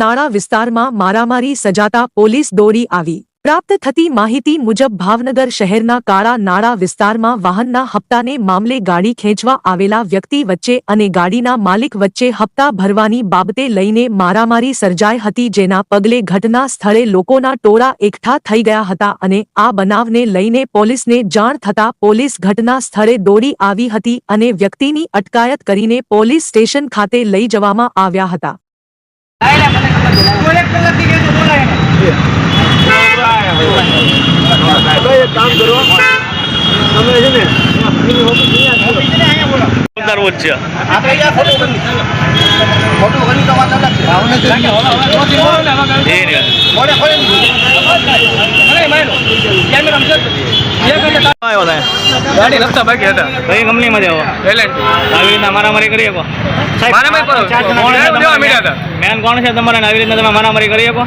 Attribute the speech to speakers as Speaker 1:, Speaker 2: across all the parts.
Speaker 1: નાળા વિસ્તારમાં મારામારી સજાતા પોલીસ દોડી આવી. પ્રાપ્ત થતી માહિતી મુજબ ભાવનગર શહેરના કાળા નાળા વિસ્તારમાં વાહનના હપ્તાને મામલે ગાડી ખેંચવા આવેલા વ્યક્તિ વચ્ચે અને ગાડીના માલિક વચ્ચે હપ્તા ભરવાની બાબતે લઈને મારામારી સર્જાઈ હતી જેના પગલે ઘટના સ્થળે લોકોના ટોળા એકઠા થઈ ગયા હતા અને આ બનાવને લઈને પોલીસને જાણ થતા પોલીસ ઘટના સ્થળે દોડી આવી હતી અને વ્યક્તિની અટકાયત કરીને પોલીસ સ્ટેશન ખાતે લઈ જવામાં આવ્યા હતા.
Speaker 2: કરવો તમે છે ને આવ્યો તમે
Speaker 3: ગાડી રસ્તા બાકી હતા.
Speaker 2: કઈ કંપનીમાં જાવ
Speaker 3: એલએનટી
Speaker 2: આવી રીતના મારામારી કરી શકો. મેન કોણ છે તમારે આવી રીતના તમે મારામારી કરી શકો?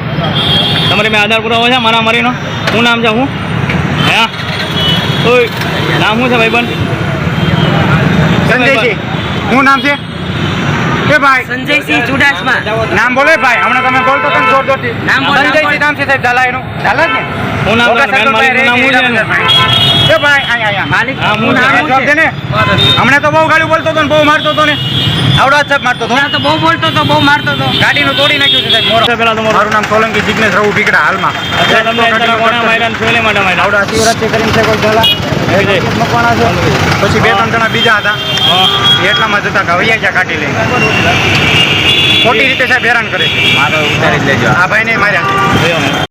Speaker 2: તમારે મેં આધાર પુરાવો છે મારામારીનો. શું નામ છે હું? હા? ઓય નામ શું છે ભાઈબંધ?
Speaker 4: સંજયજી. શું નામ છે? કે ભાઈ.
Speaker 5: સંજયસિંહ ચુડાસમા.
Speaker 4: નામ બોલે ભાઈ. હમણાં તમે બોલતો હતો ને જોર જોરથી.
Speaker 5: નામ બોલ,
Speaker 4: સંજયસિંહ નામ છે સાહેબ ઝાલા એનું ઝાલા ને?
Speaker 2: હું નામ નામ
Speaker 4: હું ભાઈ. કે ભાઈ અહીંયા અહીંયા.
Speaker 5: માલિક
Speaker 2: હું
Speaker 5: નામ છે?
Speaker 4: દે ને. હમણાં તો બહુ ગાડી બોલતો તો ને બહુ મારતો તો ને. આવડો સાહેબ મારતો હતો?
Speaker 5: તો બહુ બોલતો તો બહુ મારતો તો
Speaker 4: ગાડીનું તોડી નાખ્યું છે સાહેબ મોરો.
Speaker 2: પેલા તમારું
Speaker 4: મારું નામ સોલંકી જિગ્નેશ હાલમાં. આવડા શિવરાત્રી કરીને છે કોઈ પછી બે ત્રણ જણા બીજા હતા.
Speaker 2: હા.
Speaker 4: એટલામાં જતા કે વૈયા ગયા કાઢી લે ખોટી રીતે સાહેબ હેરાન કરે છે.
Speaker 3: મારો ઉતારી જ લેજો.
Speaker 4: આ ભાઈને માર્યા